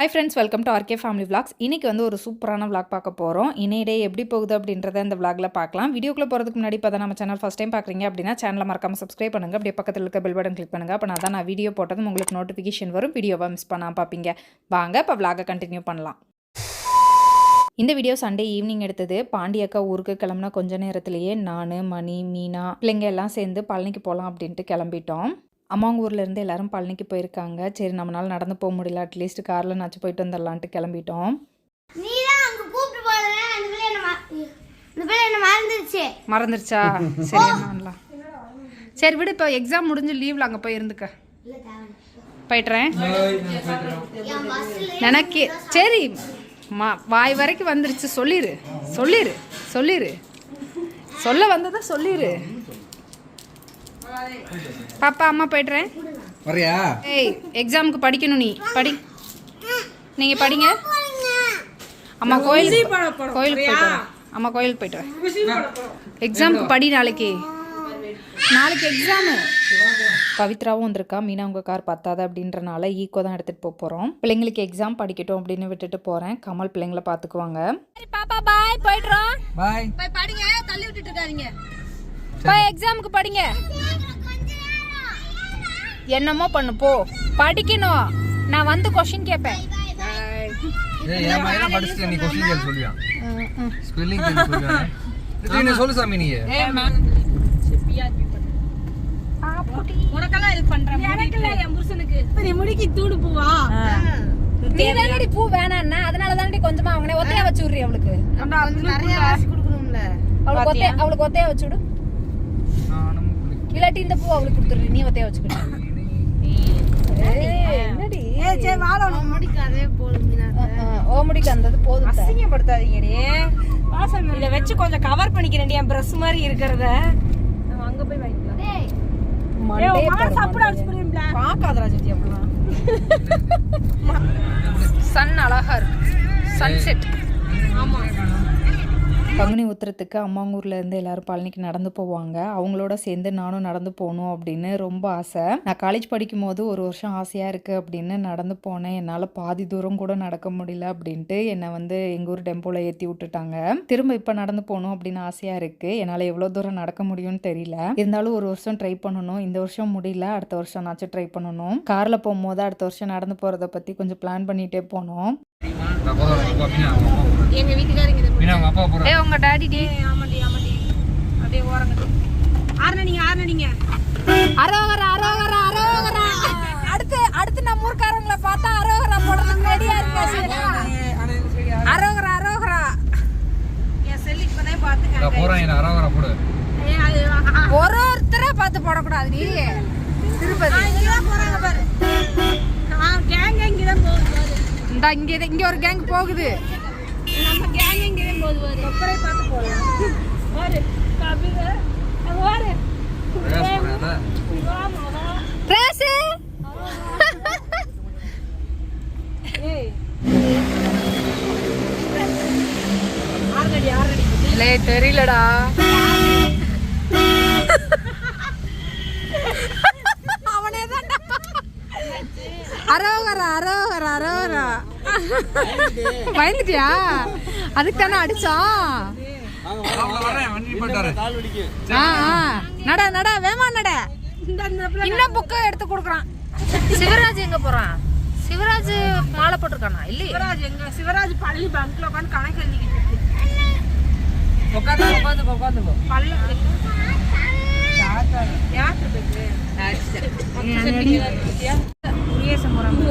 Hi friends welcome to RK family vlogs இன்னைக்கு வந்து ஒரு சூப்பரான விளாக் பார்க்க போகிறோம் இணையடே எப்படி போகுது அப்படின்றத இந்த விளாகில் பார்க்கலாம். வீடியோக்குள்ளே போகிறதுக்கு முன்னாடி இப்போ தான் நம்ம சேனல் ஃபஸ்ட் டைம் பார்க்குறீங்க அப்படின்னா சேனலை மறக்காம சப்ஸ்கிரைப் பண்ணுங்கள் அப்படியே பக்கத்தில் இருக்க பெல் பட்டன் கிளிக் பண்ணுங்கள் அப்போ நான் தான் நான் வீடியோ போட்டதும் உங்களுக்கு நோட்டிஃபிகேஷன் வரும். வீடியோவை மிஸ் பண்ணாமல் பார்ப்பீங்க. வாங்க இப்போ விளாகை கண்டினியூ பண்ணலாம். இந்த வீடியோ சண்டே ஈவினிங் எடுத்தது. பாண்டியக்கா ஊருக்கு கிளம்புனா கொஞ்ச நேரத்திலேயே நான் மணி மீனா பிள்ளைங்க எல்லாம் சேர்ந்து பழனிக்கு போகலாம் அப்படின்ட்டு கிளம்பிட்டோம். அம்மாங்க ஊர்ல இருந்து எல்லாரும் பழனிக்கு போயிருக்காங்க. சரி நம்மளால நடந்து போக முடியல. அட்லீஸ்ட் காரில் நச்சு போயிட்டு வந்துடலான்ட்டு கிளம்பிட்டோம். மறந்துருச்சு. மறந்துருச்சா? சரி பண்ணலாம் சரி விடு இப்போ எக்ஸாம் முடிஞ்சு லீவில் அங்கே போய் இருந்துக்க. போயிட்டுறேன். எனக்கு சரி மா வாய் வரைக்கும் வந்துருச்சு. சொல்லிடு சொல்லிடு சொல்லிடு சொல்ல வந்ததை சொல்லிடு பாப்பா அம்மா போய்ட்றேன் வரியா ஏய் எக்ஸாமுக்கு படிக்கணும் நீ. படி. நீங்கள் படிங்க. அம்மா கோயிலுக்கு கோயிலுக்கு போயிட்டு. அம்மா கோயிலுக்கு போயிட்டு. எக்ஸாமுக்கு படி நாளைக்கு. நாளைக்கு எக்ஸாமு பவித்ராவும் வந்திருக்கா. மீனா உங்கள் கார் பத்தாது அப்படின்றனால ஈக்கோ தான் எடுத்துகிட்டு போக போகிறோம் பிள்ளைங்களுக்கு எக்ஸாம் படிக்கட்டும் அப்படின்னு விட்டுட்டு போகிறேன் கமல் பிள்ளைங்கள பார்த்துக்குவாங்க. பாப்பா பாய் போயிடுறோம் பாய் போய் படிங்க. தள்ளி விட்டுட்டு இருக்காதீங்க. போய் எக்ஸாமுக்கு படிங்க. என்னமோ பண்ணு போ. படிக்கணும். நான் வந்து கேட்பேன். கொஸ்டின் சொல்லுவியா இது என்ன சொல்லு சாமி நீ உனக்கெல்லாம் ஹெல்ப் பண்றேன் எனக்குல என் புருஷனுக்கு. நீ முடிக்கி தூடு பூவா? நீ தானடி பூ வேணான்னா அதனால தானடி கொஞ்சமா அவனே ஒத்தையா வச்சு விடுறி அவளுக்கு? நிறைய கொடுக்கணும்ல. அவளுக்கு ஒத்தையா அவளுக்கு ஒத்தையா வச்சு விடு. இல்லாட்டி இந்த பூ அவளுக்கு கொடுத்துரு நீ ஒத்தையா வச்சுக்கிட்டு என்னடி? சரி வாழ முடிக்காதே போலுங்க ஓ முடிக்கு அந்தது போதும். அசிங்கப்படுத்தாதீங்கடி. இத வச்சு கொஞ்சம் கவர் பண்ணிக்கிறேன் என் பிரஸ் மாதிரி இருக்கிறத. நம்ம அங்க போய் வாங்கிக்கலாம். சன் அழகா இருக்கு. சன்செட் பங்குனி உத்திரத்துக்கு அம்மாங்கூர்ல இருந்து எல்லாரும் பழனிக்கு நடந்து போவாங்க. அவங்களோட சேர்ந்து நானும் நடந்து போகணும் அப்படின்னு ரொம்ப ஆசை. நான் காலேஜ் படிக்கும் போது ஒரு வருஷம் ஆசையா இருக்கு அப்படின்னு நடந்து போனேன். என்னால் பாதி தூரம் கூட நடக்க முடியல அப்படின்ட்டு என்னை வந்து எங்கள் ஊர் டெம்போல ஏற்றி விட்டுட்டாங்க. திரும்ப இப்போ நடந்து போகணும் அப்படின்னு ஆசையா இருக்கு. என்னால் எவ்வளோ தூரம் நடக்க முடியும்னு தெரியல. இருந்தாலும் ஒரு வருஷம் ட்ரை பண்ணணும். இந்த வருஷம் முடியல அடுத்த வருஷம் நாச்சும் ட்ரை பண்ணணும். காரில் போகும்போது அடுத்த வருஷம் நடந்து போகிறத பற்றி கொஞ்சம் பிளான் பண்ணிகிட்டே போனோம். எங்க வீட்டுக்காரங்க மீனா அவங்க அப்பா போறேன் ஏ உங்கள் டாடி டி. ஆமாண்டி ஆமாண்டி. அப்படியே ஓரங்க. ஆறுனடிங்க ஆறுனடிங்க அரோகரா அரோகரா அரோகரா. அடுத்து அடுத்து நம்ம ஊர்க்காரங்களை பார்த்தா அரோகரா போடுறதுக்கு ரெடியா இருக்கா அரோகரா அரோகரா. என் செல்லு இப்பதான் பாத்துக்க போறேன் என்ன அரவரா போடு. ஒரு ஒருத்தரா பார்த்து போடக்கூடாது நீ. திருப்பதி. இங்கதான் போறாங்க பாரு. கேங்க இங்கதான் போகுது பாரு. இந்த இங்க இது- இங்க ஒரு கேங் போகுது. போகுது பாரு கொப்பரை பார்த்து பாரு கபில பாரு. பிரேசு தெரியலடா. அவனே தான்டா அரோகரா அரோகரா. அரோகரா பயந்துட்டியா? அதுக்கு தானே அடிச்சோம். நட நட வேமா நட. இன்னும் புக்கை எடுத்து கொடுக்குறான். சிவராஜ் எங்க போறான்? சிவராஜ் மாலை போட்டிருக்கானா? இல்லையே. சிவராஜ் எங்க? சிவராஜ் பள்ளி பங்க்ல உட்காந்து கணக்கு எழுதிக்கிட்டு உட்காந்து உட்காந்து உட்காந்து பல்ல யார்கிட்ட பேசு முருகேசன் போறாங்க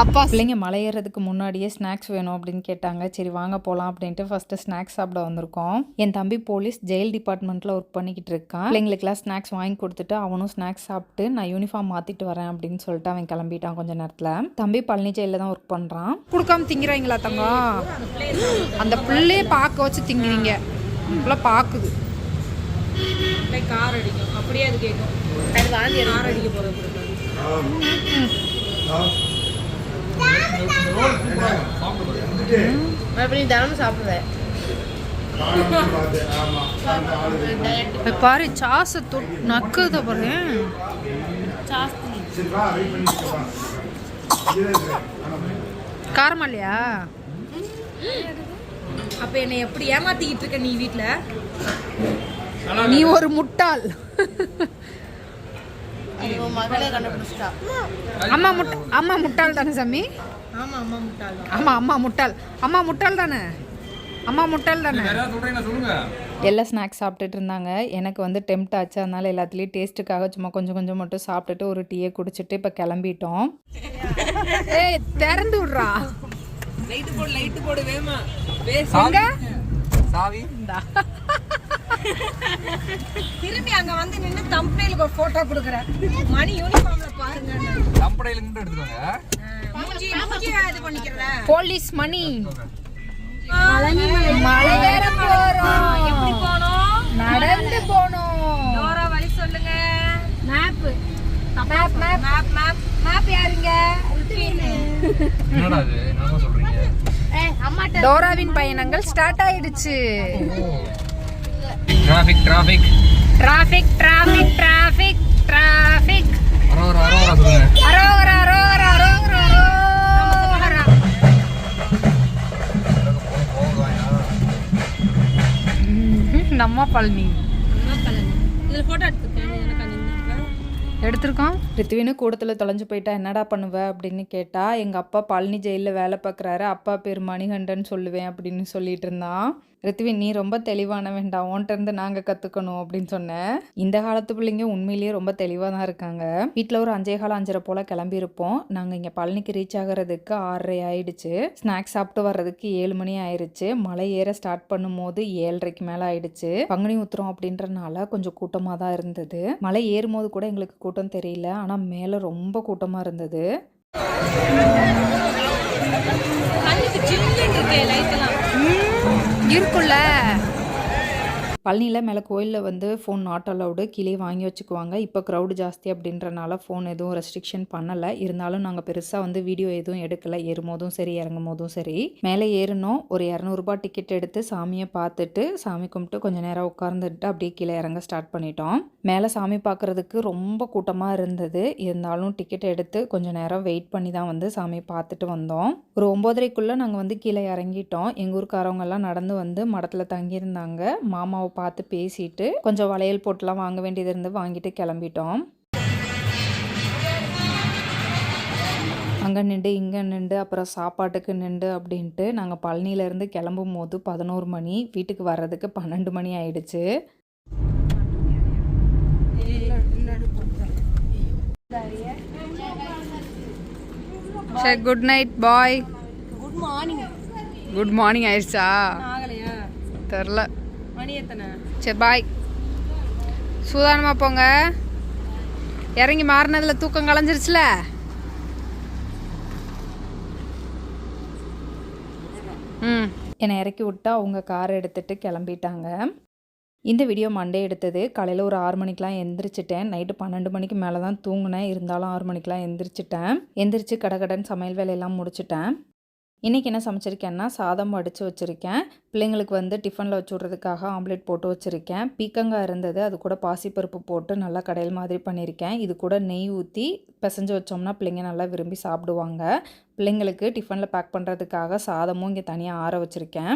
அப்பா பிள்ளைங்க மலை ஏறுறதுக்கு முன்னாடியே ஸ்நாக்ஸ் வேணும் அப்படின்னு கேட்டாங்க. சரி வாங்க போகலாம் அப்படின்ட்டு ஃபர்ஸ்ட் ஸ்நாக்ஸ் சாப்பிட வந்திருக்கோம். என் தம்பி போலீஸ் ஜெயில் டிபார்ட்மெண்ட்டில் ஒர்க் பண்ணிக்கிட்டு இருக்கான். பிள்ளைங்களுக்குலாம் ஸ்நாக்ஸ் வாங்கி கொடுத்துட்டு அவனும் ஸ்நாக்ஸ் சாப்பிட்டு நான் யூனிஃபார்ம் மாற்றிட்டு வரேன் அப்படின்னு சொல்லிட்டு அவன் கிளம்பிட்டான் கொஞ்ச நேரத்தில். தம்பி பழனி ஜெயிலில் தான் ஒர்க் பண்ணுறான் கொடுக்காம திங்கிறாங்களா தங்கம் அந்த பிள்ளைய பார்க்க வச்சு திங்கிறீங்க. பிள்ளை பார்க்குது. கார் அடிக்கும். அப்படியே அது கேட்கும். அது வாந்தி கார் அடிக்க போறது மறுபடியும் தினமும் சாப்பிடுவேன். இப்ப பாரு சாசை தொட் நக்குத பாரு. காரமா இல்லையா? அப்ப என்னை எப்படி ஏமாத்திக்கிட்டு இருக்க நீ வீட்ல? நீ ஒரு முட்டாள். அம்மா முட்ட அம்மா முட்டாள் தானே சாமி? ஆமா அம்மா முட்டாள் ஆமா அம்மா முட்டாள். அம்மா முட்டாள் தானே? அம்மா முட்டாள் தானே? வேற ஏதாவது சொல்றீங்களா சொல்லுங்க. எல்லா ஸ்நாக்ஸ் சாப்பிட்டுட்டு இருந்தாங்க. எனக்கு வந்து டெம்ட் ஆச்சு. அதனால எல்லாத்துலேயும் டேஸ்ட்டுக்காக சும்மா கொஞ்சம் கொஞ்சம் மட்டும் சாப்பிட்டுட்டு ஒரு டீயை குடிச்சிட்டு இப்போ கிளம்பிட்டோம். ஏய் திறந்து விட்றா. லைட் போடு லைட் போடு வேமா. சாவி? சாவி திரும்பி அங்க வந்து நின்னு தம்பனையிலுக்கு ஒரு போட்டோ கொடுக்குறேன். மணி யூனிஃபார்ம்ல பாருங்க. தம்படையில இருந்து எடுத்துக்கோங்க. மூஞ்சி மூஞ்சி இது பண்ணிக்கிறத போலீஸ் மணி. மலை ஏற போறோம். எப்படி போனோம்? நடந்து போனோம். டோரா வழி சொல்லுங்க. Map map map map map map யாருங்க? என்னடா இது? என்னமா சொல்றீங்க? டோராவின் பயணங்கள் ஸ்டார்ட் ஆயிடுச்சு. Traffic traffic traffic traffic traffic traffic Arora அரோரா சொல்லுங்க அரோகரா அரோகரா அரோகரா போவாயா நம்ம பழனி. இதுல போட்டோ எடுத்துக்கேன் எனக்கு நின்று எடுத்திருக்கோம். ரித்வினு கூடத்தில் தொலைஞ்சு போயிட்டா என்னடா பண்ணுவ அப்படின்னு கேட்டா எங்கள் அப்பா பழனி ஜெயிலில் வேலை பார்க்குறாரு. அப்பா பேர் மணிகண்டன் சொல்லுவேன் அப்படின்னு சொல்லிட்டு இருந்தான். ரித்வின் நீ ரொம்ப தெளிவான வேண்டாம் உன்கிட்ட இருந்து நாங்கள் கற்றுக்கணும் அப்படின்னு சொன்னேன் இந்த காலத்து பிள்ளைங்க உண்மையிலேயே ரொம்ப தெளிவாக தான் இருக்காங்க. வீட்டில் ஒரு அஞ்சே காலம் அஞ்சரை போல் கிளம்பியிருப்போம். நாங்கள் இங்கே பழனிக்கு ரீச் ஆகிறதுக்கு ஆறரை ஆயிடுச்சு. ஸ்நாக்ஸ் சாப்பிட்டு வர்றதுக்கு ஏழு மணி ஆயிடுச்சு மலை ஏற ஸ்டார்ட் பண்ணும்போது ஏழரைக்கு மேலே ஆயிடுச்சு. பங்குனி உத்திரம் அப்படின்றனால கொஞ்சம் கூட்டமாக தான் இருந்தது. மலை ஏறும்போது கூட எங்களுக்கு கூட்டம் தெரியல. ஆனால் மேலே ரொம்ப கூட்டமாக இருந்தது. கண்ணுக்கு சில்லுன்னு இருக்கு லைட் இருக்கும்ல. பழனியில் மேலே கோயிலில் வந்து ஃபோன் நாட் அலவுடு கீழே வாங்கி வச்சுக்குவாங்க. இப்போ க்ரௌடு ஜாஸ்தி அப்படின்றனால ஃபோன் எதுவும் ரெஸ்ட்ரிக்ஷன் பண்ணலை. இருந்தாலும் நாங்கள் பெருசாக வந்து வீடியோ எதுவும் எடுக்கலை. ஏறும்போதும் சரி இறங்கும் போதும் சரி. மேலே ஏறினோம். ஒரு இரநூறுபா டிக்கெட் எடுத்து சாமியை பார்த்துட்டு சாமி கும்பிட்டு கொஞ்சம் நேரம் உட்கார்ந்துட்டு அப்படியே கீழே இறங்க ஸ்டார்ட் பண்ணிட்டோம். மேலே சாமி பார்க்குறதுக்கு ரொம்ப கூட்டமாக இருந்தது. இருந்தாலும் டிக்கெட் எடுத்து கொஞ்சம் நேரம் வெயிட் பண்ணி தான் வந்து சாமி பார்த்துட்டு வந்தோம். ஒரு ஒம்போதரைக்குள்ளே நாங்கள் வந்து கீழே இறங்கிட்டோம். எங்கள் ஊருக்காரவங்கெல்லாம் நடந்து வந்து மடத்தில் தங்கியிருந்தாங்க. மாமாவை பார்த்து பேசிட்டு கொஞ்சம் வளையல் போட்டுலாம் வாங்க வேண்டியது இருந்து வாங்கிட்டு கிளம்பிட்டோம். அங்கே நின்று இங்கே நின்று அப்புறம் சாப்பாட்டுக்கு நின்று அப்படின்ட்டு நாங்கள் பழனியிலேருந்து கிளம்பும் போது பதினோரு மணி வீட்டுக்கு வர்றதுக்கு பன்னெண்டு மணி ஆயிடுச்சு. சரி good night bye good morning good morning ஆயிடுச்சா ஆகலையா தெரில. மணி எத்தனை? சரி பாய் சூதானமாக போங்க. இறங்கி மாறினதில் தூக்கம் கலைஞ்சிருச்சுல? ம். என்னை இறக்கி விட்டா அவங்க கார் எடுத்துட்டு கிளம்பிட்டாங்க. இந்த வீடியோ மண்டே எடுத்தது. காலையில் ஒரு ஆறு மணிக்கெலாம் எந்திரிச்சிட்டேன். நைட்டு பன்னெண்டு மணிக்கு மேலே தான் தூங்கினேன். இருந்தாலும் ஆறு மணிக்கெலாம் எந்திரிச்சிட்டேன். எந்திரிச்சு கடகடன் சமையல் வேலையெல்லாம் முடிச்சிட்டேன். இன்றைக்கி என்ன சமைச்சிருக்கேன்னா சாதம் வடித்து வச்சுருக்கேன். பிள்ளைங்களுக்கு வந்து டிஃபனில் வச்சு விட்றதுக்காக ஆம்லேட் போட்டு வச்சுருக்கேன். பீக்கங்காய் இருந்தது அது கூட பாசிப்பருப்பு போட்டு நல்லா கடையில் மாதிரி பண்ணியிருக்கேன். இது கூட நெய் ஊற்றி பிசைஞ்சு வச்சோம்னா பிள்ளைங்க நல்லா விரும்பி சாப்பிடுவாங்க. பிள்ளைங்களுக்கு டிஃபனில் பேக் பண்ணுறதுக்காக சாதமும் இங்கே தனியாக ஆற வச்சுருக்கேன்.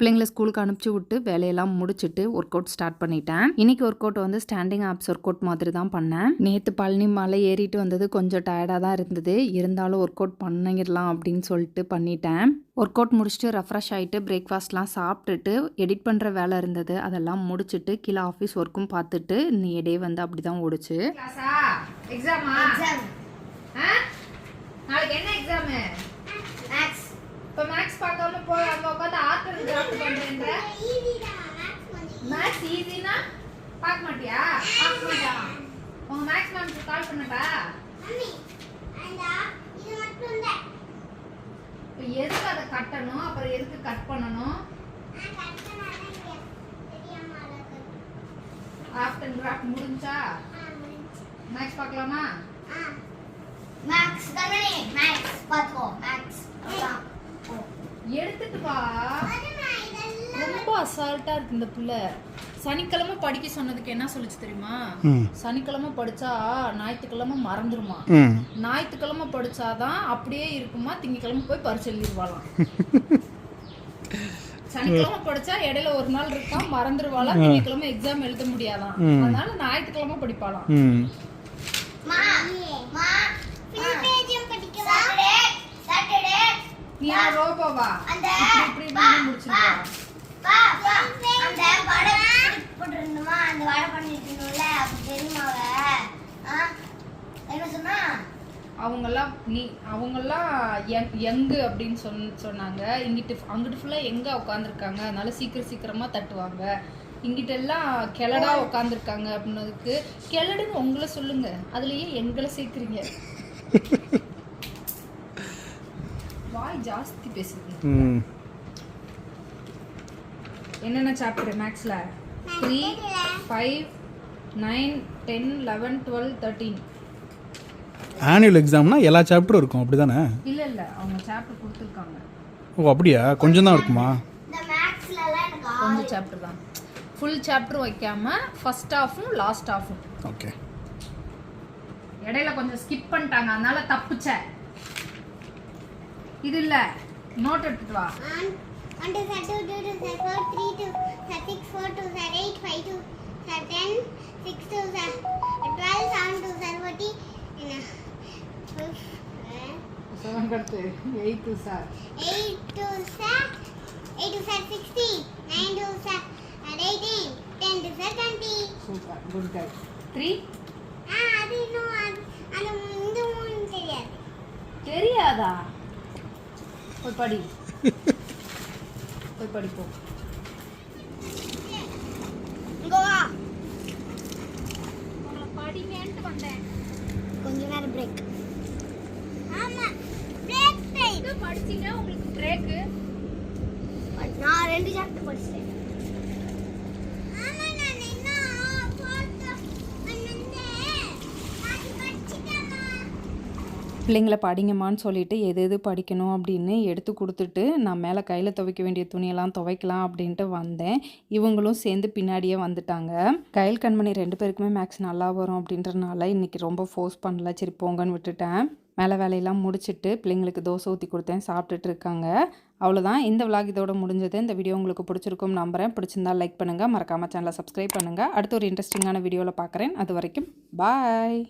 பிள்ளைங்களை ஸ்கூலுக்கு அனுப்பிச்சி விட்டு வேலையெல்லாம் முடிச்சுட்டு ஒர்க் அவுட் ஸ்டார்ட் பண்ணிட்டேன். இன்னைக்கு ஒர்க் அவுட் வந்து ஸ்டாண்டிங் ஆப்ஸ் ஒர்க் அவுட் மாதிரி தான் பண்ணேன். நேற்று பழனி மலை ஏறிட்டு வந்தது கொஞ்சம் டயர்டாக தான் இருந்தது. இருந்தாலும் ஒர்க் அவுட் பண்ணிடலாம் அப்படின்னு சொல்லிட்டு பண்ணிட்டேன். ஒர்க் அவுட் முடிச்சுட்டு ரெஃப்ரெஷ் ஆகிட்டு பிரேக்ஃபாஸ்ட்லாம் சாப்பிட்டுட்டு எடிட் பண்ணுற வேலை இருந்தது. அதெல்லாம் முடிச்சுட்டு கீழே ஆஃபீஸ் ஒர்க்கும் பார்த்துட்டு நீ டே வந்து அப்படி தான் ஓடுச்சு எக்ஸாமா நாளைக்கு என்ன எக்ஸாமு மேக்ஸ் இப்போ மேக்ஸ் பார்க்காம போய் அங்கே உட்காந்து ஆர்ட் அண்ட் பண்ணுறேன்ற மேக்ஸ் ஈஸினா பார்க்க மாட்டியா? பார்க்க மாட்டா உங்க மேக்ஸ் மேம்க்கு கால் பண்ணட்டா இப்போ எதுக்கு அதை கட்டணும்? அப்புறம் எதுக்கு கட் பண்ணணும்? ஆர்ட் அண்ட் கிராஃப்ட் முடிஞ்சா? மேக்ஸ் பார்க்கலாமா? மேக்ஸ் தானே மேக்ஸ் பார்த்துக்கோ மேக்ஸ் எடுத்துட்டு வா. ரொம்ப அசால்ட்டா இருக்கு இந்த புள்ள. சனிக்கிழமை படிக்க சொன்னதுக்கு என்ன சொல்லுச்சு தெரியுமா? சனிக்கிழமை படிச்சா ஞாயிற்றுக்கிழமை மறந்துருமா? ஞாயிற்றுக்கிழமை படிச்சாதான் அப்படியே இருக்குமா? திங்கக்கிழமை போய் பரிசு எழுதிருவாளாம். சனிக்கிழமை படிச்சா இடையில ஒரு நாள் இருக்கா? மறந்துருவாளாம் திங்கக்கிழமை எக்ஸாம் எழுத முடியாதாம் அதனால ஞாயிற்றுக்கிழமை படிப்பாளாம் ம் மா மா பிலிப்பேஜியம் படிக்கவா சாட்டர்டே நீ ரோபோவா அந்த இப்படி இப்படி முடிச்சிருவா. வா வா. அந்த வடை போட்டுருந்தோமா? அந்த வடை பண்ணிருக்கணும்ல அப்ப தெரியுமாவ என்ன சொன்னா? அவங்கெல்லாம் நீ அவங்கெல்லாம் யங்கு அப்படின்னு சொன் சொன்னாங்க. இங்கிட்டு அங்கிட்டு ஃபுல்லாக எங்கே உட்காந்துருக்காங்க அதனால சீக்கிரம் சீக்கிரமாக தட்டுவாங்க. இங்கிட்ட எல்லாம் கிளடா உட்காந்துருக்காங்க அப்படின்னதுக்கு கிளடுன்னு உங்களை சொல்லுங்க. அதுலயே எங்களை சேர்க்குறீங்க. வாய் ஜாஸ்தி பேசுது. என்னென்ன சாப்டர் மேக்ஸில்? Three five nine ten eleven twelve thirteen. Annual எக்ஸாம்னா எல்லா சாப்டரும் இருக்கும் அப்படி தானே இல்லை இல்லை அவங்க சாப்டர் கொடுத்துருக்காங்க. ஓ அப்படியா? கொஞ்சம் தான் இருக்குமா? இந்த மேக்ஸ்ல எல்லாம் எனக்கு கொஞ்சம் சாப்டர் தான் ஃபுல் சாப்டர் வைக்காம ஃபர்ஸ்ட் ஹாஃபும் லாஸ்ட் ஹாஃபும் ஓகே. இடையில கொஞ்சம் ஸ்கிப் பண்ணிட்டாங்க அதனால தப்புச்ச இது இல்ல நோட் எடுத்துட்டு வா two, two two, set four, three two, set six, four two, set eight, five two, set ten, six two, set twelve, seven two, set forty, and uh, fif- uh, seven அடுத்து eight sir eight two, set eight two, set sixty, nine two, set at eighteen, ten two, set twenty. Super good guy three ஆ அது இன்னும் அது- அந்த இந்த மூணு தெரியாது தெரியாதா போய் படி. போய் படிப்போம் கொஞ்ச நேரம் பிரேக் ஆமா. பிரேக் டைம் படிச்சீங்க உங்களுக்கு பிரேக்கு நான் ரெண்டு சாப்டர் படிச்சிட்டேன். பிள்ளைங்கள படிங்கம்மான்னு சொல்லிவிட்டு எது எது படிக்கணும் அப்படின்னு எடுத்து கொடுத்துட்டு நான் மேலே கையில் துவைக்க வேண்டிய துணியெல்லாம் துவைக்கலாம் அப்படின்ட்டு வந்தேன். இவங்களும் சேர்ந்து பின்னாடியே வந்துட்டாங்க. கையில் கண்மணி ரெண்டு பேருக்குமே மேக்ஸ் நல்லா வரும் அப்படின்றனால இன்றைக்கி ரொம்ப ஃபோர்ஸ் பண்ணல. சரி போங்கன்னு விட்டுட்டேன். மேலே வேலையெல்லாம் முடிச்சுட்டு பிள்ளைங்களுக்கு தோசை ஊற்றி கொடுத்தேன். சாப்பிட்டுட்டு இருக்காங்க. அவ்வளோதான் இந்த விலாக் இதோட முடிஞ்சது. இந்த வீடியோ உங்களுக்கு பிடிச்சிருக்கும் நம்புறேன். பிடிச்சிருந்தா லைக் பண்ணுங்கள் மறக்காமல் சேனலை சப்ஸ்கிரைப் பண்ணுங்கள் அடுத்த ஒரு இன்ட்ரெஸ்டிங்கான வீடியோவில் பார்க்குறேன் அது வரைக்கும் பாய்